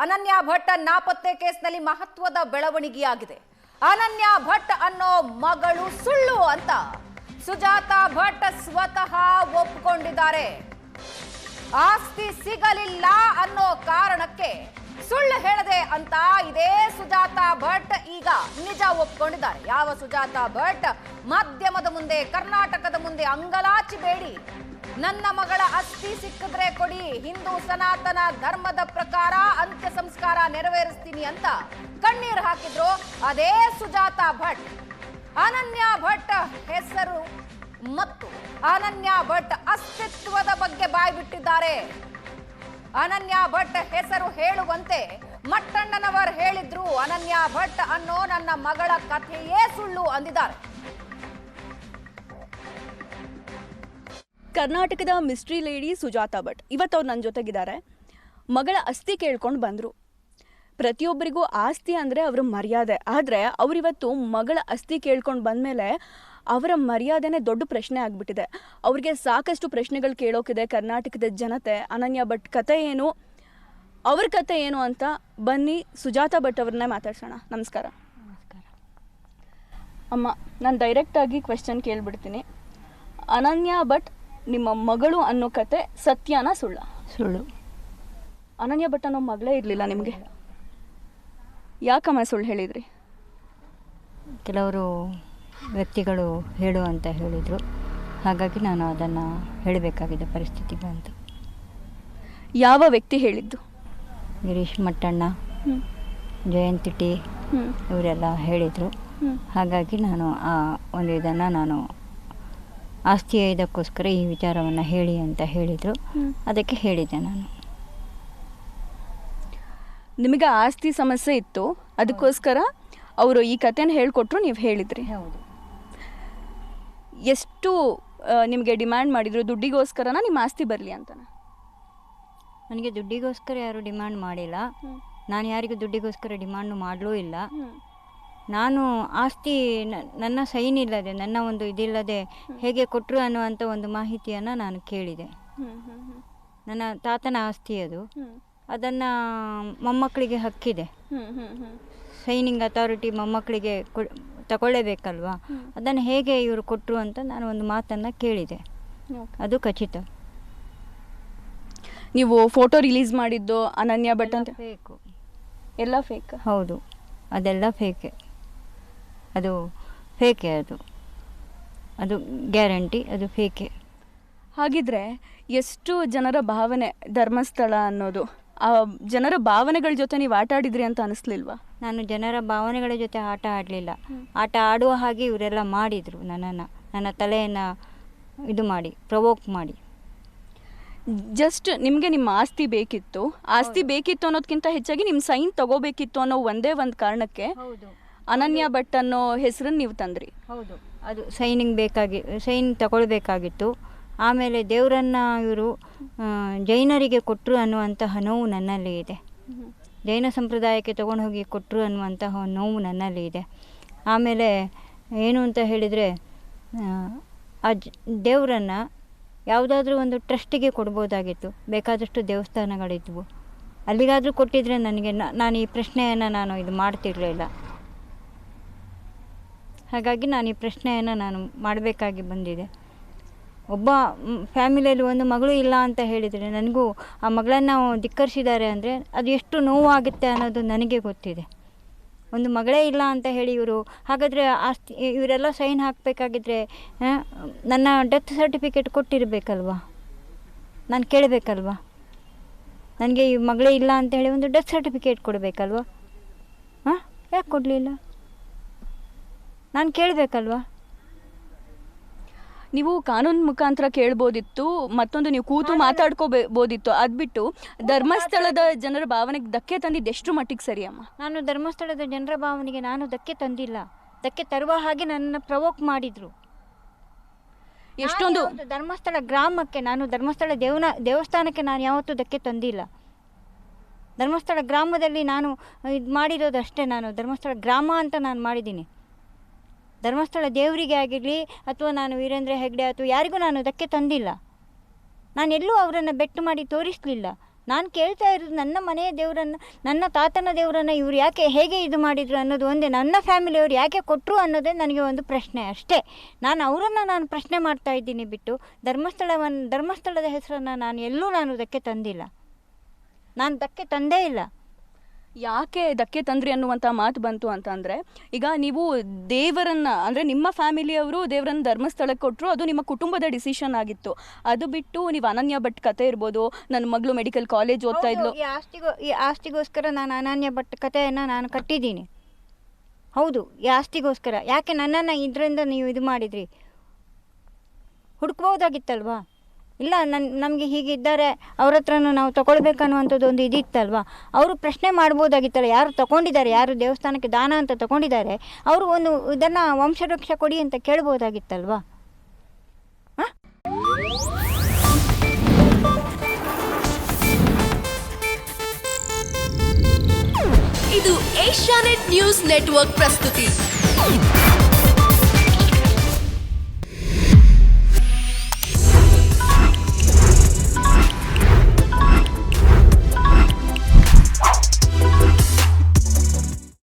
ಅನನ್ಯ ಭಟ್ ನಾಪತ್ತೆ ಕೇಸ್ನಲ್ಲಿ ಮಹತ್ವದ ಬೆಳವಣಿಗೆಯಾಗಿದೆ. ಅನನ್ಯ ಭಟ್ ಅನ್ನೋ ಮಗಳು ಸುಳ್ಳು ಅಂತ ಸುಜಾತ ಭಟ್ ಸ್ವತಃ ಒಪ್ಪಿಕೊಂಡಿದ್ದಾರೆ ಆಸ್ತಿ ಸಿಗಲಿಲ್ಲ ಅನ್ನೋ ಕಾರಣಕ್ಕೆ ಸುಳ್ಳು ಹೇಳದೆ ಅಂತ ಇದೇ ಸುಜಾತ ಭಟ್ ಈಗ ನಿಜ ಒಪ್ಕೊಂಡಿದ್ದಾರೆ. ಯಾವ ಸುಜಾತ ಭಟ್? ಮಾಧ್ಯಮದ ಮುಂದೆ, ಕರ್ನಾಟಕದ ಮುಂದೆ ಅಂಗಲಾಚಿ ಬೇಡಿ. ನನ್ನ ಮಗಳ ಅಸ್ಥಿ ಸಿಕ್ಕಿದ್ರೆ ಕೊಡಿ. ಹಿಂದೂ ಸನಾತನ ಧರ್ಮದ ಪ್ರಕಾರ ಅಂತ್ಯ ಸಂಸ್ಕಾರ ನೆರವೇರಿಸ್ತೀನಿ ಅಂತ ಕಣ್ಣೀರು ಹಾಕಿದ್ರು ಅದೇ ಸುಜಾತ ಭಟ್. ಅನನ್ಯ ಭಟ್ ಹೆಸರು ಮತ್ತು ಅನನ್ಯ ಭಟ್ ಅಸ್ತಿತ್ವದ ಬಗ್ಗೆ ಬಾಯ್ಬಿಟ್ಟಿದ್ದಾರೆ. ಅನನ್ಯ ಭಟ್ ಹೆಸರು ಹೇಳುವಂತೆ ಮಟ್ಟಣ್ಣನವರ್ ಹೇಳಿದ್ರು, ಅನನ್ಯ ಭಟ್ ಅನ್ನೋ ನನ್ನ ಮಗಳ ಕಥೆಯೇ ಸುಳ್ಳು, ಅಂದಿದ್ದಾರೆ. ಕರ್ನಾಟಕದ ಮಿಸ್ಟ್ರಿ ಲೇಡಿ ಸುಜಾತಾ ಭಟ್ ಇವತ್ತು ಅವ್ರು ನನ್ನ ಜೊತೆಗಿದ್ದಾರೆ. ಮಗಳ ಅಸ್ಥಿ ಕೇಳ್ಕೊಂಡು ಬಂದರು. ಪ್ರತಿಯೊಬ್ಬರಿಗೂ ಆಸ್ತಿ ಅಂದರೆ ಅವರ ಮರ್ಯಾದೆ. ಆದರೆ ಅವರಿವತ್ತು ಮಗಳ ಅಸ್ಥಿ ಕೇಳ್ಕೊಂಡು ಬಂದಮೇಲೆ ಅವರ ಮರ್ಯಾದೆನೇ ದೊಡ್ಡ ಪ್ರಶ್ನೆ ಆಗಿಬಿಟ್ಟಿದೆ. ಅವ್ರಿಗೆ ಸಾಕಷ್ಟು ಪ್ರಶ್ನೆಗಳು ಕೇಳೋಕಿದೆ ಕರ್ನಾಟಕದ ಜನತೆ ಅನನ್ಯ ಭಟ್ ಕತೆ ಏನು ಅವ್ರ ಕತೆ ಏನು ಅಂತ ಬನ್ನಿ ಸುಜಾತ ಭಟ್ ಅವ್ರನ್ನೇ ಮಾತಾಡ್ಸೋಣ. ನಮಸ್ಕಾರ. ನಮಸ್ಕಾರ. ಅಮ್ಮ ನಾನು ಡೈರೆಕ್ಟಾಗಿ ಕ್ವೆಶನ್ ಕೇಳ್ಬಿಡ್ತೀನಿ. ಅನನ್ಯ ಭಟ್ ನಿಮ್ಮ ಮಗಳು ಅನ್ನೋ ಕತೆ ಸತ್ಯನ ಸುಳ್ಳ? ಸುಳ್ಳು. ಅನನ್ಯ ಭಟ್ ಅನ್ನೋ ಮಗಳೇ ಇರಲಿಲ್ಲ ನಿಮಗೆ? ಯಾಕಮ್ಮ ಸುಳ್ಳು ಹೇಳಿದ್ರಿ? ಕೆಲವರು ವ್ಯಕ್ತಿಗಳು ಹೇಳು ಅಂತ ಹೇಳಿದರು. ಹಾಗಾಗಿ ನಾನು ಅದನ್ನು ಹೇಳಬೇಕಾಗಿದೆ ಪರಿಸ್ಥಿತಿ ಬಂತು. ಯಾವ ವ್ಯಕ್ತಿ ಹೇಳಿದ್ದು? ಗಿರೀಶ್ ಮಟ್ಟಣ್ಣ ಜಯಂತಿ ಟಿ ಇವರೆಲ್ಲ ಹೇಳಿದರು. ಹಾಗಾಗಿ ನಾನು ಆ ಒಂದು ಇದನ್ನು ನಾನು ಆಸ್ತಿ ಇದಕ್ಕೋಸ್ಕರ ಈ ವಿಚಾರವನ್ನು ಹೇಳಿ ಅಂತ ಹೇಳಿದರು. ಅದಕ್ಕೆ ಹೇಳಿದೆ ನಾನು. ನಿಮಗೆ ಆಸ್ತಿ ಸಮಸ್ಯೆ ಇತ್ತು. ಅದಕ್ಕೋಸ್ಕರ ಅವರು ಈ ಕಥೆನ ಹೇಳ್ಕೊಟ್ರು ನೀವು ಹೇಳಿದ್ರಿ. ಹೌದು. ಎಷ್ಟು ನಿಮಗೆ ಡಿಮ್ಯಾಂಡ್ ಮಾಡಿದ್ರು ದುಡ್ಡಿಗೋಸ್ಕರನ ನಿಮ್ಮ ಆಸ್ತಿ ಬರಲಿ ಅಂತನ? ನನಗೆ ದುಡ್ಡಿಗೋಸ್ಕರ ಯಾರು ಡಿಮ್ಯಾಂಡ್ ಮಾಡಿಲ್ಲ. ನಾನು ಯಾರಿಗೂ ದುಡ್ಡಿಗೋಸ್ಕರ ಡಿಮ್ಯಾಂಡ್ ಮಾಡಲೂ ಇಲ್ಲ. ನಾನು ಆಸ್ತಿ ನನ್ನ ಸೈನ್ ಇಲ್ಲದೆ ನನ್ನ ಒಂದು ಇದಿಲ್ಲದೆ ಹೇಗೆ ಕೊಟ್ಟರು ಅನ್ನುವಂಥ ಒಂದು ಮಾಹಿತಿಯನ್ನು ನಾನು ಕೇಳಿದೆ. ನನ್ನ ತಾತನ ಆಸ್ತಿ ಅದು. ಅದನ್ನು ಮೊಮ್ಮಕ್ಕಳಿಗೆ ಹಕ್ಕಿದೆ. ಸೈನಿಂಗ್ ಅಥಾರಿಟಿ ಮೊಮ್ಮಕ್ಕಳಿಗೆ ಕೊ ತಗೊಳ್ಳೇಬೇಕಲ್ವಾ? ಅದನ್ನು ಹೇಗೆ ಇವರು ಕೊಟ್ಟರು ಅಂತ ನಾನು ಒಂದು ಮಾತನ್ನು ಕೇಳಿದೆ. ಅದು ಖಚಿತ. ನೀವು ಫೋಟೋ ರಿಲೀಸ್ ಮಾಡಿದ್ದು ಅನನ್ಯ ಭಟ್ ಅಂತ? ಫೇಕು ಎಲ್ಲ ಫೇಕ್ ಹೌದು. ಅದೆಲ್ಲ ಫೇಕೆ ಅದು ಫೇಕೆ ಅದು. ಅದು ಗ್ಯಾರಂಟಿ ಅದು ಫೇಕೆ ಹಾಗಿದ್ರೆ ಎಷ್ಟು ಜನರ ಭಾವನೆ ಧರ್ಮಸ್ಥಳ ಅನ್ನೋದು ಆ ಜನರ ಭಾವನೆಗಳ ಜೊತೆ ನೀವು ಆಟಾಡಿದ್ರಿ ಅಂತ ಅನಿಸ್ಲಿಲ್ವಾ? ನಾನು ಜನರ ಭಾವನೆಗಳ ಜೊತೆ ಆಟ ಆಡಲಿಲ್ಲ. ಆಟ ಆಡುವ ಹಾಗೆ ಇವರೆಲ್ಲ ಮಾಡಿದರು ನನ್ನನ್ನು. ನನ್ನ ತಲೆಯನ್ನು ಇದು ಮಾಡಿ ಪ್ರವೋಕ್ ಮಾಡಿ. ಜಸ್ಟ್ ನಿಮಗೆ ನಿಮ್ಮ ಆಸ್ತಿ ಬೇಕಿತ್ತು. ಆಸ್ತಿ ಬೇಕಿತ್ತು ಅನ್ನೋದಕ್ಕಿಂತ ಹೆಚ್ಚಾಗಿ ನಿಮ್ಮ ಸೈನ್ ತಗೋಬೇಕಿತ್ತು ಅನ್ನೋ ಒಂದೇ ಒಂದು ಕಾರಣಕ್ಕೆ ಅನನ್ಯ ಭಟ್ ಅನ್ನೋ ಹೆಸರನ್ನು ನೀವು ತಂದ್ರಿ. ಹೌದು. ಅದು ಸೈನಿಂಗ್ ಬೇಕಾಗಿ ಸೈನ್ ತಗೊಳ್ಬೇಕಾಗಿತ್ತು. ಆಮೇಲೆ ದೇವರನ್ನು ಇವರು ಜೈನರಿಗೆ ಕೊಟ್ಟರು ಅನ್ನುವಂತಹ ನೋವು ನನ್ನಲ್ಲಿ ಇದೆ. ಜೈನ ಸಂಪ್ರದಾಯಕ್ಕೆ ತಗೊಂಡು ಹೋಗಿ ಕೊಟ್ಟರು ಅನ್ನುವಂತಹ ನೋವು ನನ್ನಲ್ಲಿ ಇದೆ. ಆಮೇಲೆ ಏನು ಅಂತ ಹೇಳಿದರೆ, ಆ ದೇವರನ್ನು ಯಾವುದಾದ್ರೂ ಒಂದು ಟ್ರಸ್ಟಿಗೆ ಕೊಡ್ಬೋದಾಗಿತ್ತು. ಬೇಕಾದಷ್ಟು ದೇವಸ್ಥಾನಗಳಿದ್ವು. ಅಲ್ಲಿಗಾದರೂ ಕೊಟ್ಟಿದ್ರೆ ನನಗೆ ನಾನು ಈ ಪ್ರಶ್ನೆಯನ್ನು ನಾನು ಇದು ಮಾಡ್ತಿರಲಿಲ್ಲ. ಹಾಗಾಗಿ ನಾನು ಈ ಪ್ರಶ್ನೆಯನ್ನು ನಾನು ಮಾಡಬೇಕಾಗಿ ಬಂದಿದೆ. ಒಬ್ಬ ಫ್ಯಾಮಿಲಿಯಲ್ಲಿ ಒಂದು ಮಗಳು ಇಲ್ಲ ಅಂತ ಹೇಳಿದರೆ ನನಗೂ ಆ ಮಗಳನ್ನು ಧಿಕ್ಕರಿಸಿದ್ದಾರೆ ಅಂದರೆ ಅದು ಎಷ್ಟು ನೋವಾಗುತ್ತೆ ಅನ್ನೋದು ನನಗೆ ಗೊತ್ತಿದೆ. ಒಂದು ಮಗಳೇ ಇಲ್ಲ ಅಂತ ಹೇಳಿ ಇವರು, ಹಾಗಾದರೆ ಆಸ್ತಿ ಇವರೆಲ್ಲ ಸೈನ್ ಹಾಕಬೇಕಾಗಿದ್ರೆ ನನ್ನ ಡೆತ್ ಸರ್ಟಿಫಿಕೇಟ್ ಕೊಟ್ಟಿರಬೇಕಲ್ವಾ? ನಾನು ಕೇಳಬೇಕಲ್ವಾ? ನನಗೆ ಈ ಮಗಳೇ ಇಲ್ಲ ಅಂತ ಹೇಳಿ ಒಂದು ಡೆತ್ ಸರ್ಟಿಫಿಕೇಟ್ ಕೊಡಬೇಕಲ್ವಾ? ಹಾಂ? ಯಾಕೆ ಕೊಡಲಿಲ್ಲ? ನಾನು ಕೇಳಬೇಕಲ್ವಾ? ನೀವು ಕಾನೂನು ಮುಖಾಂತರ ಕೇಳ್ಬೋದಿತ್ತು ಮತ್ತೊಂದು ನೀವು ಕೂತು ಮಾತಾಡ್ಕೋಬೋದಿತ್ತು ಅದ್ಬಿಟ್ಟು ಧರ್ಮಸ್ಥಳದ ಜನರ ಭಾವನೆಗೆ ಧಕ್ಕೆ ತಂದಿದ್ದು ಎಷ್ಟು ಮಟ್ಟಿಗೆ ಸರಿ ಅಮ್ಮ? ನಾನು ಧರ್ಮಸ್ಥಳದ ಜನರ ಭಾವನೆಗೆ ನಾನು ಧಕ್ಕೆ ತಂದಿಲ್ಲ. ಧಕ್ಕೆ ತರುವ ಹಾಗೆ ನನ್ನ ಪ್ರವೋಕ್ ಮಾಡಿದ್ರು. ಎಷ್ಟೊಂದು ಧರ್ಮಸ್ಥಳ ಗ್ರಾಮಕ್ಕೆ ನಾನು ಧರ್ಮಸ್ಥಳ ದೇವನ ದೇವಸ್ಥಾನಕ್ಕೆ ನಾನು ಯಾವತ್ತೂ ಧಕ್ಕೆ ತಂದಿಲ್ಲ. ಧರ್ಮಸ್ಥಳ ಗ್ರಾಮದಲ್ಲಿ ನಾನು ಇದು ಮಾಡಿರೋದು ಅಷ್ಟೇ ನಾನು. ಧರ್ಮಸ್ಥಳ ಗ್ರಾಮ ಅಂತ ನಾನು ಮಾಡಿದ್ದೀನಿ. ಧರ್ಮಸ್ಥಳ ದೇವರಿಗೆ ಆಗಿರಲಿ ಅಥವಾ ನಾನು ವೀರೇಂದ್ರ ಹೆಗ್ಡೆ ಅಥವಾ ಯಾರಿಗೂ ನಾನು ಅದಕ್ಕೆ ತಂದಿಲ್ಲ. ನಾನು ಎಲ್ಲೂ ಅವರನ್ನು ಬೆಟ್ಟು ಮಾಡಿ ತೋರಿಸಲಿಲ್ಲ. ನಾನು ಕೇಳ್ತಾ ಇರೋದು ನನ್ನ ಮನೆಯ ದೇವರನ್ನು, ನನ್ನ ತಾತನ ದೇವರನ್ನು ಇವರು ಯಾಕೆ ಹೇಗೆ ಇದು ಮಾಡಿದರು ಅನ್ನೋದು ಒಂದೇ, ನನ್ನ ಫ್ಯಾಮಿಲಿಯವರು ಯಾಕೆ ಕೊಟ್ಟರು ಅನ್ನೋದೇ ನನಗೆ ಒಂದು ಪ್ರಶ್ನೆ ಅಷ್ಟೇ. ನಾನು ಅವರನ್ನು ನಾನು ಪ್ರಶ್ನೆ ಮಾಡ್ತಾ ಇದ್ದೀನಿ ಬಿಟ್ಟು ಧರ್ಮಸ್ಥಳವನ್ನು ಧರ್ಮಸ್ಥಳದ ಹೆಸರನ್ನು ನಾನು ಎಲ್ಲೂ ನಾನು ಅದಕ್ಕೆ ತಂದಿಲ್ಲ. ನಾನು ಅದಕ್ಕೆ ತಂದೇ ಇಲ್ಲ. ಯಾಕೆ ಧಕ್ಕೆ ತಂದ್ರಿ ಅನ್ನುವಂಥ ಮಾತು ಬಂತು ಅಂತ ಅಂದರೆ ಈಗ ನೀವು ದೇವರನ್ನ ಅಂದರೆ ನಿಮ್ಮ ಫ್ಯಾಮಿಲಿಯವರು ದೇವರನ್ನ ಧರ್ಮಸ್ಥಳಕ್ಕೆ ಕೊಟ್ಟರು ಅದು ನಿಮ್ಮ ಕುಟುಂಬದ ಡಿಸಿಷನ್ ಆಗಿತ್ತು. ಅದು ಬಿಟ್ಟು ನೀವು ಅನನ್ಯ ಭಟ್ ಕತೆ ಇರ್ಬೋದು ನನ್ನ ಮಗಳು ಮೆಡಿಕಲ್ ಕಾಲೇಜ್ ಓದ್ತಾ ಇದ್ಲು. ಈ ಆಸ್ತಿಗೋ ಈ ಆಸ್ತಿಗೋಸ್ಕರ ನಾನು ಅನನ್ಯ ಭಟ್ ಕಥೆಯನ್ನು ನಾನು ಕಟ್ಟಿದ್ದೀನಿ. ಹೌದು ಈ ಆಸ್ತಿಗೋಸ್ಕರ. ಯಾಕೆ ನನ್ನನ್ನು ಇದರಿಂದ ನೀವು ಇದು ಮಾಡಿದ್ರಿ? ಹುಡುಕ್ಬೋದಾಗಿತ್ತಲ್ವಾ? ಇಲ್ಲ ನನ್ನ ನಮಗೆ ಹೀಗಿದ್ದಾರೆ ಅವ್ರ ಹತ್ರನೂ ನಾವು ತಗೊಳ್ಬೇಕನ್ನುವಂಥದ್ದು ಒಂದು ಇದಿತ್ತಲ್ವಾ? ಅವರು ಪ್ರಶ್ನೆ ಮಾಡ್ಬೋದಾಗಿತ್ತಲ್ಲ, ಯಾರು ತಗೊಂಡಿದ್ದಾರೆ, ಯಾರು ದೇವಸ್ಥಾನಕ್ಕೆ ದಾನ ಅಂತ ತಗೊಂಡಿದ್ದಾರೆ, ಅವರು ಒಂದು ಇದನ್ನು ವಂಶವೃಕ್ಷ ಕೊಡಿ ಅಂತ ಕೇಳ್ಬೋದಾಗಿತ್ತಲ್ವಾ? ಇದು ಏಷ್ಯಾನೆಟ್ ನ್ಯೂಸ್ ನೆಟ್ವರ್ಕ್ ಪ್ರಸ್ತುತಿ.